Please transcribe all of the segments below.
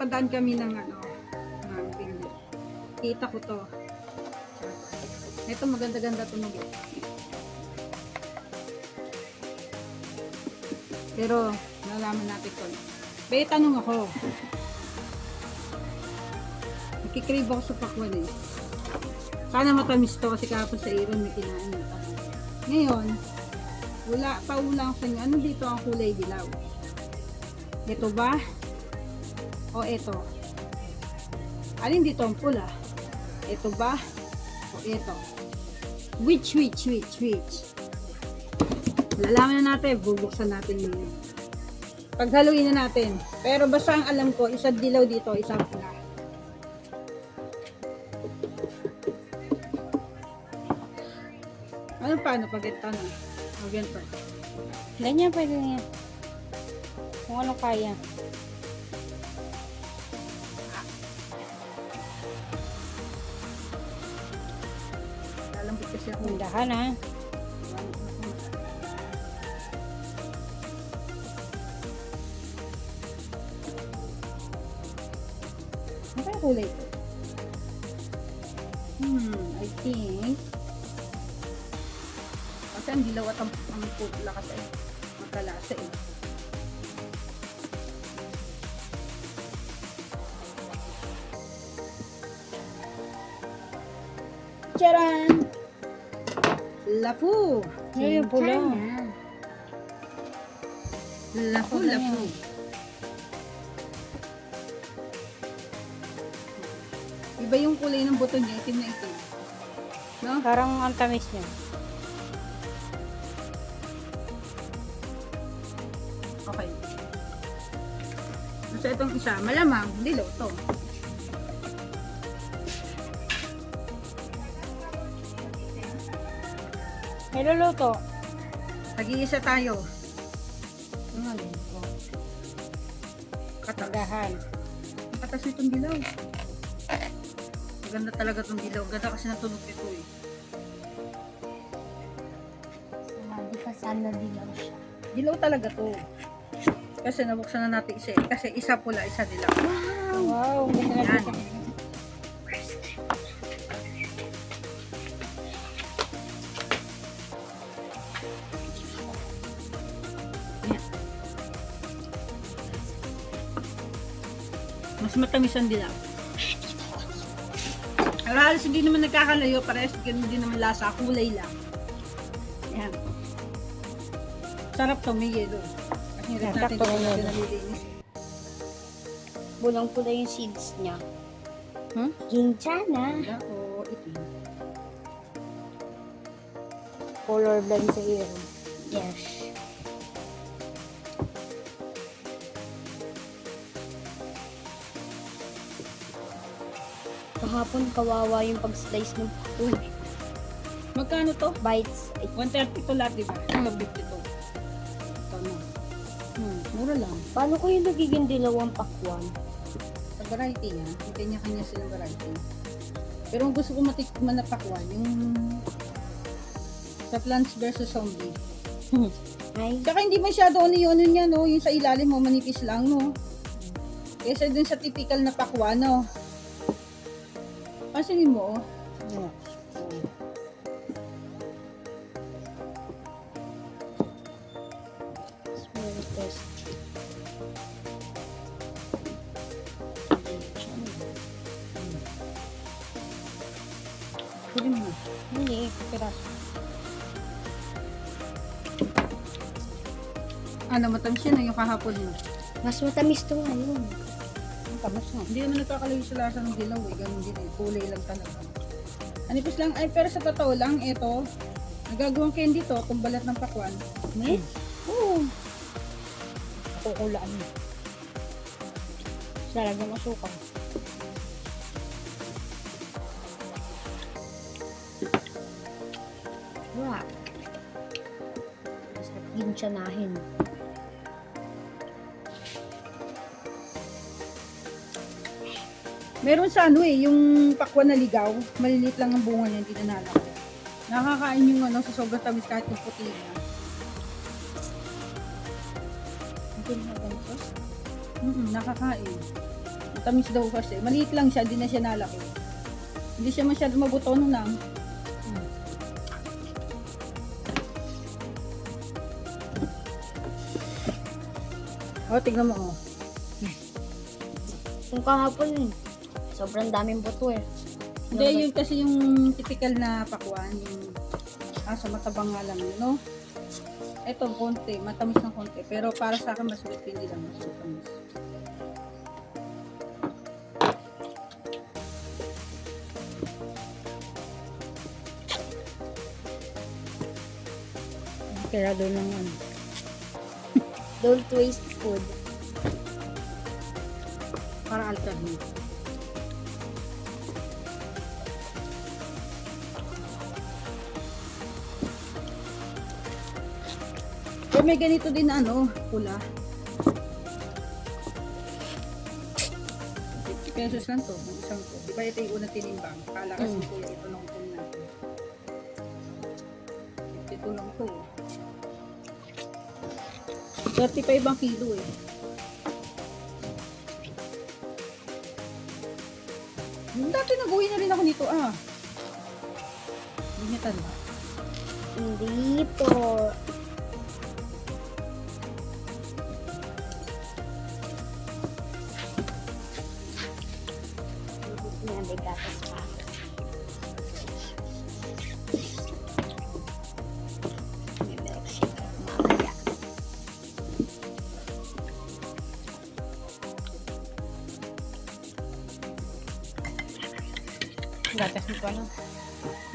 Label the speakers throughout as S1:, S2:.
S1: Napadaan kami ng ano, ng bigli. Kita ko to. Ito maganda-ganda tunog. eh. Pero, nalaman natin ko. May tanong ako. Nakikrave ako sa pakwan eh. Sana matamis to kasi kahapon sa Iron may kinain na Ngayon, wala, paula ako sa inyo. Ano dito ang kulay dilaw? Ito ba? O ito? Alin dito ang pula? Ito ba? O ito? Which, which, which, which? Lalaman na natin, bubuksan natin yun. Paghaluin na natin. Pero basta ang alam ko, isa dilaw dito, isa pula. Ano paano pag ito na? O ganito.
S2: Ganyan pwede niya. Kung ano kaya.
S1: Lalambot kasi ako.
S2: Dahan ha.
S1: Ano kaya kulay ito? Hmm, I think kasi ang dilaw at ang, ang putla kasi magkalasa eh. Charan! Lafu!
S2: Ayun, pula.
S1: Lafu,
S2: Pula
S1: lafu.
S2: yan.
S1: Iba yung kulay ng buto niya, itim na itim. No?
S2: Parang ang tamis niya.
S1: Okay. Basta itong isa, malamang, dilaw to.
S2: Niluluto.
S1: Tag-iisa tayo. Ano?
S2: Dahan.
S1: Ang katas nitong dilaw. Maganda talaga itong dilaw. Ganda kasi natunog ito eh.
S3: Sabi ka sana dilaw siya.
S1: Dilaw talaga to. Kasi nabuksan na natin isa eh. Kasi isa pula, isa dilaw.
S2: Wow, hindi na
S1: Yan.
S2: natin.
S1: Mas matamis ang dilaw. Pero halos hindi naman nagkakalayo. Parehas ganun din naman lasa. Kulay lang. Ayan. Sarap to. May yelo. Kasi rin natin natin
S2: yelo.
S1: nalilinis.
S3: Bulang pula yung seeds niya.
S2: Hmm?
S3: Ginchana.
S1: Wala o itim.
S2: Color blend sa iyo.
S3: Yes. Kahapon kawawa yung pag-slice ng uy,
S1: Magkano to?
S3: bites. Ay,
S1: 130 to lahat, di ba? Ito 52. Ito na. Hmm, mura lang.
S3: paano ko yung nagiging dilawang pakwan?
S1: Sa variety niya, yung kanya-kanya silang variety. Pero ang gusto ko matikman na pakwan, yung sa Plants vs. Zombie.
S3: Ay,
S1: Tsaka hindi masyado ano yun, ano niya, no? Yung sa ilalim mo, manipis lang, no? Kesa dun sa typical na pakwan, no? Pansinin mo, oh.
S2: Yeah.
S3: smell test.
S1: Pwede mo na.
S2: Hindi, piraso.
S1: Ano, matamis yun, yung kahapon mo.
S3: Mas matamis to ngayon.
S1: Ang tamis no? Hindi naman nagkakalayo sa lasa ng dilaw eh. Ganun din eh. Kulay lang talaga. Anipis lang. Ay, pero sa totoo lang, ito, nagagawang candy to, kung balat ng pakwan.
S3: Eh?
S1: Oo.
S2: Kukulaan mo. Lalagyan mo suka.
S3: Wow. Masarap ginchanahin.
S1: Meron sa ano eh, yung pakwan na ligaw, maliliit lang ang bunga niya, hindi na nalaki. Nakakain yung ano, sa sobrang tamis kahit yung puti niya. Ng sauce. Mm nakakain. Matamis daw kasi. Maliit lang siya, hindi na siya nalaki. Hindi siya masyado mabuto nung lang. Mm. Oh, tignan mo oh.
S3: Kung kahapon, sobrang daming buto eh.
S1: Hindi, yun kasi yung typical na pakwan, yung ah, sa matabang nga lang yun, no? Ito, konti, matamis ng konti. Pero para sa akin, mas sweet hindi lang, mas matamis. Kaya doon lang ano.
S3: Don't waste food.
S1: Para alternate. May ganito din na ano, pula. 50 pesos lang to, isang to. Di ba ito yung unang tinimbang? Kala kasi
S3: Mm.
S1: kuya, ito nung kung natin. 52 lang to. 35 ang kilo eh. Yung Dati nag-uwi na rin ako nito ah. Hindi niya tanda.
S3: Hindi po.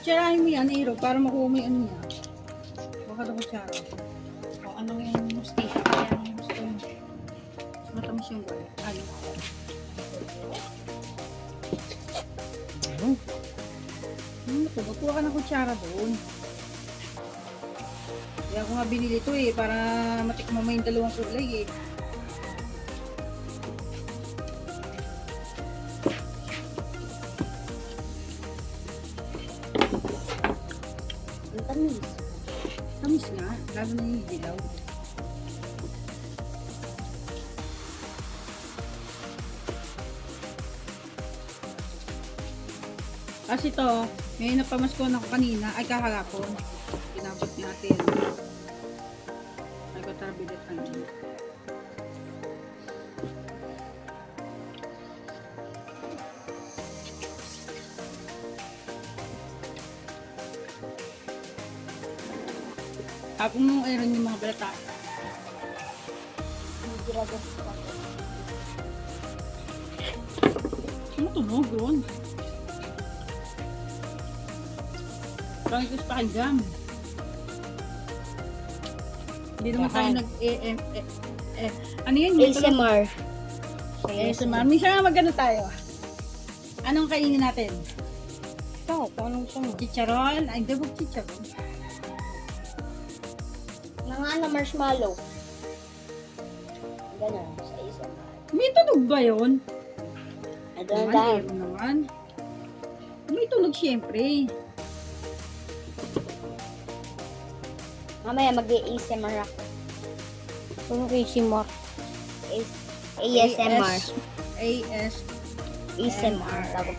S1: Kutsarahin mo yan, Iro, para makuha mo yung ano niya. Baka na kutsara.
S2: O anong yung mustisya kaya ang gusto mo?
S1: Matamis yung boy. Ano? Hmm, ito, magkuha ka ng kutsara doon. Kaya ako nga binili ito eh, para matikman mo yung dalawang kulay eh.
S3: Ang tamis.
S1: Tamis nga, lalo na yung dilaw. Kasi to, may napamasko ako kanina, ay kahapon. Pinabot natin. Ay ko tara bilit kanina. Tapos nung iron yung mga
S3: pa.
S1: Ano tunog doon? Parang ito sa jam. Hindi naman tayo nag eh, eh, eh, ano yun?
S3: ASMR.
S1: ASMR. Minsan nga magano tayo. Anong kainin natin?
S3: Ito, kung anong gusto mo.
S1: Chicharon? Ay, hindi huwag chicharon.
S3: Ano, marshmallow. Ganun, sa ASMR.
S1: May tunog ba yun?
S3: I don't
S1: Naman,
S3: know.
S1: Aaron naman. May tunog siyempre.
S3: Mamaya mag-ASMR ako.
S2: Anong ASMR?
S3: ASMR.
S1: AS.
S3: ASMR. Tawag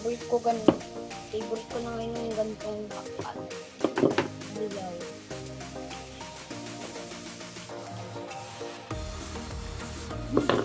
S3: Favorite ko ganun. Favorite ko na ngayon yung ganitong bakal. Dilaw.
S1: So,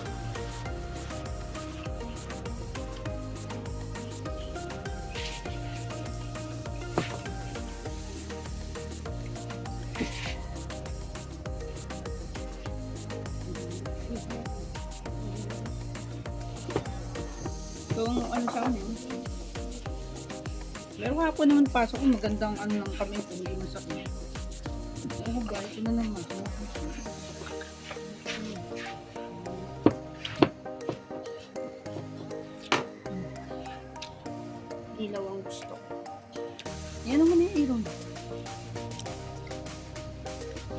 S1: Pero hapon naman pasok ko, magandang ano lang kami kung hindi masakit. Ano ba? Ito na naman.
S3: dilaw ang gusto.
S1: Yan naman yung Aaron.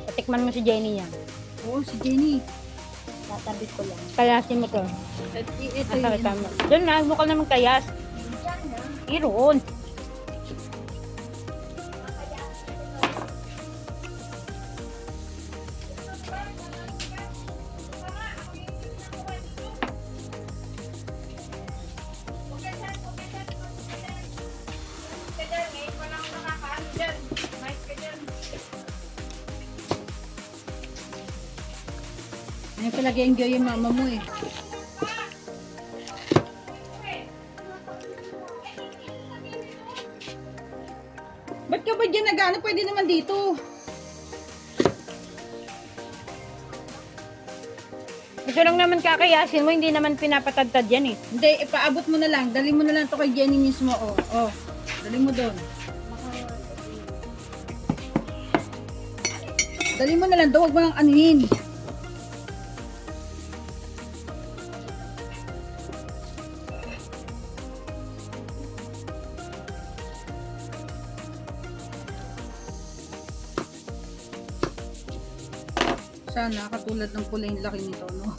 S2: Patikman mo si Jenny yan.
S1: Oo, si Jenny.
S3: Tatabi ko lang.
S2: Kayasin mo to.
S1: At ito
S2: Asa
S1: yun.
S2: ka mo. Doon na, mo ka naman kayas. Iroon.
S1: Ayun pala enjoy yung mama mo eh. Ba't ka ba dyan nag-ano? Pwede naman dito.
S2: Ito lang naman kakayasin mo, hindi naman pinapatagtad yan eh.
S1: Hindi, ipaabot mo na lang. Dali mo na lang to kay Jenny mismo. Oh, oh. Dali mo doon. Dali mo na lang. Huwag mo lang anuhin. Sana katulad ng pula yung laki nito, no?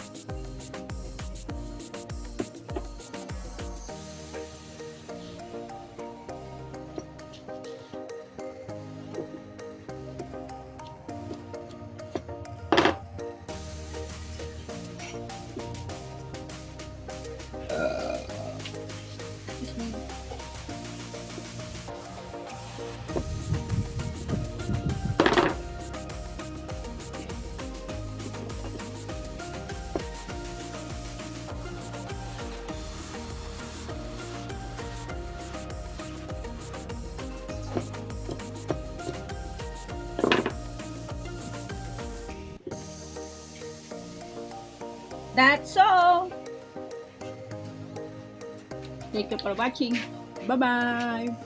S1: All. Thank you for watching. Bye-bye.